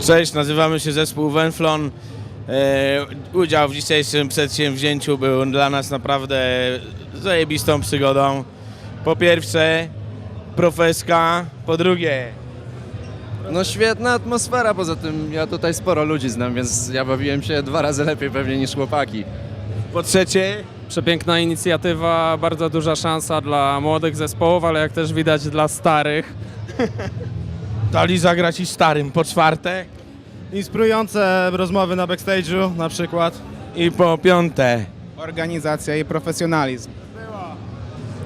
Cześć, nazywamy się zespół Wenflon. E, udział w dzisiejszym przedsięwzięciu był dla nas naprawdę zajebistą przygodą. Po pierwsze, profeska, po drugie, No świetna atmosfera, poza tym ja tutaj sporo ludzi znam, więc ja bawiłem się dwa razy lepiej pewnie niż chłopaki. po trzecie, Przepiękna inicjatywa, bardzo duża szansa dla młodych zespołów, ale jak też widać dla starych. dali zagrać i starym. Po czwarte Inspirujące rozmowy na backstage'u na przykład. i po piąte. Organizacja i profesjonalizm.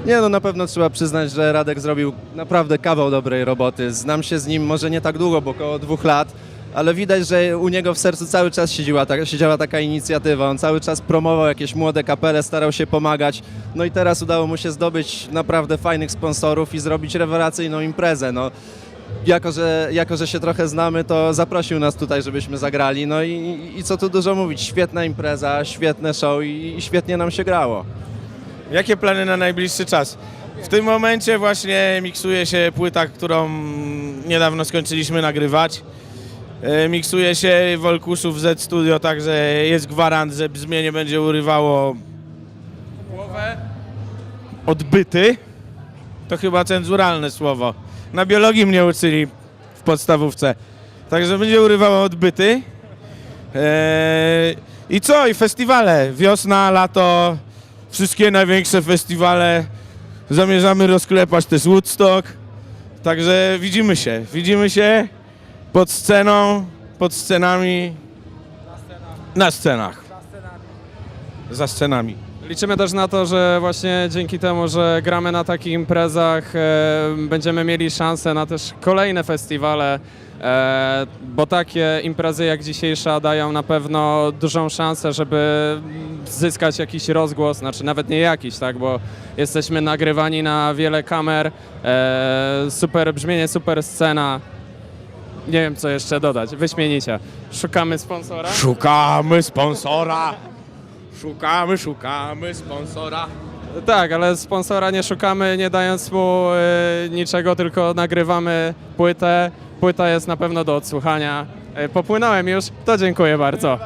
Nie no, na pewno trzeba przyznać, że Radek zrobił naprawdę kawał dobrej roboty. Znam się z nim może nie tak długo, bo około dwóch lat, ale widać, że u niego w sercu cały czas siedziała, ta, siedziała taka inicjatywa. On cały czas promował jakieś młode kapele, starał się pomagać. No i teraz udało mu się zdobyć naprawdę fajnych sponsorów i zrobić rewelacyjną imprezę. No, jako, że, jako, że się trochę znamy, to zaprosił nas tutaj, żebyśmy zagrali. No i, i co tu dużo mówić, świetna impreza, świetne show i, i świetnie nam się grało. Jakie plany na najbliższy czas? W tym momencie właśnie miksuje się płyta, którą niedawno skończyliśmy nagrywać. E, Miksuje się w Olkuszów Z Studio, także jest gwarant, że brzmienie będzie urywało odbyty. To chyba cenzuralne słowo. Na biologii mnie uczyli w podstawówce. Także będzie urywało odbyty. Eee, I co? I festiwale. Wiosna, lato, wszystkie największe festiwale. Zamierzamy rozklepać też Woodstock. Także widzimy się. Widzimy się pod sceną, pod scenami. Na scenach. Za scenami. Liczymy też na to, że właśnie dzięki temu, że gramy na takich imprezach, e, będziemy mieli szansę na też kolejne festiwale, e, bo takie imprezy jak dzisiejsza dają na pewno dużą szansę, żeby zyskać jakiś rozgłos, znaczy nawet nie jakiś, tak, bo jesteśmy nagrywani na wiele kamer, e, super brzmienie, super scena. Nie wiem, co jeszcze dodać. Wyśmienicie. Szukamy sponsora. Szukamy sponsora. Szukamy, szukamy sponsora. Tak, ale sponsora nie szukamy, nie dając mu e, niczego, tylko nagrywamy płytę. Płyta jest na pewno do odsłuchania. E, popłynąłem już, to dziękuję bardzo.